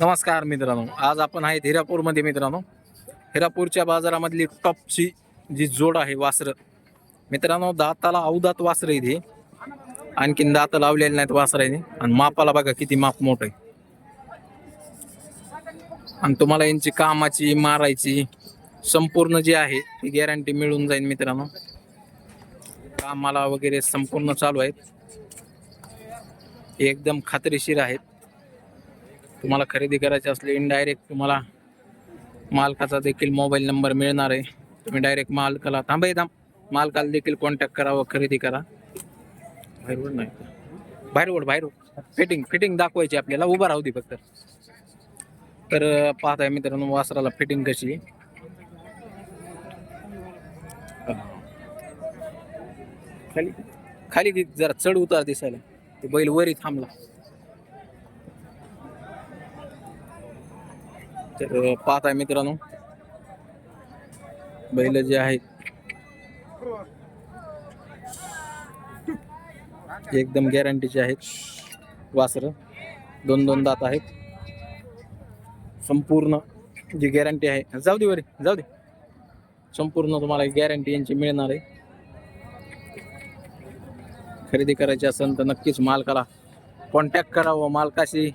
नमस्कार मित्रांनो. आज आपण आहेत हिरापूरमध्ये मित्रांनो. हिरापूरच्या बाजारामधली टॉपची जी जोड आहे वासरं. मित्रांनो दाताला अवदात वासरं इथे. आणखीन दात लावलेले नाहीत वासराने आणि मापाला बघा किती माप मोठं आहे. आणि तुम्हाला यांची कामाची मारायची संपूर्ण जी आहे ती गॅरंटी मिळून जाईल मित्रांनो. कामाला वगैरे संपूर्ण चालू आहेत. एकदम खात्रीशीर आहेत. तुम्हाला खरेदी करायची असली इनडायरेक्ट तुम्हाला मालकाचा देखील मोबाईल नंबर मिळणार आहे. तुम्ही डायरेक्ट मालकाला थांबाय थांब मालकाला देखील कॉन्टॅक्ट करावं खरेदी करा. बाहेरवर नाही बाहेरवर बाहेर फिटिंग फिटिंग दाखवायची आपल्याला. उभा राहू दे फक्त. तर अं, पाहताय मित्रांनो वासराला फिटिंग कशी खाली खाली जरा चढ उतार दिसायला. ते बैल वरी थांबला. तर पाहत आहे मित्रांनो. बैल जे आहेत एकदम गॅरंटीचे आहेत. वासर दोन दोन दात आहेत. संपूर्ण जी गॅरंटी आहे जाऊ दे बरे जाऊ दे. संपूर्ण तुम्हाला गॅरंटी यांची मिळणार आहे. खरेदी करायची असेल तर नक्कीच मालकाला कॉन्टॅक्ट करा व मालकाशी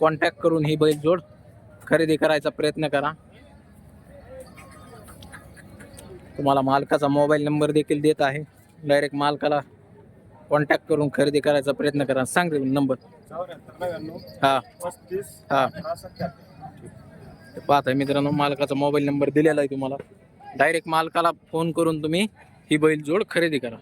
कॉन्टॅक्ट करून ही बैल जोड. खरेदी करायचा प्रयत्न करा. तुम्हाला मालकाचा मोबाईल नंबर देखील देत आहे. डायरेक्ट मालकाला कॉन्टॅक्ट करून खरेदी करायचा प्रयत्न करा. सांग रे नंबर. हा. हा. अठरा मित्रांनो मालकाचा मोबाईल नंबर दिलेला आहे तुम्हाला. डायरेक्ट मालकाला फोन करून तुम्ही ही बैल जोड खरेदी करा.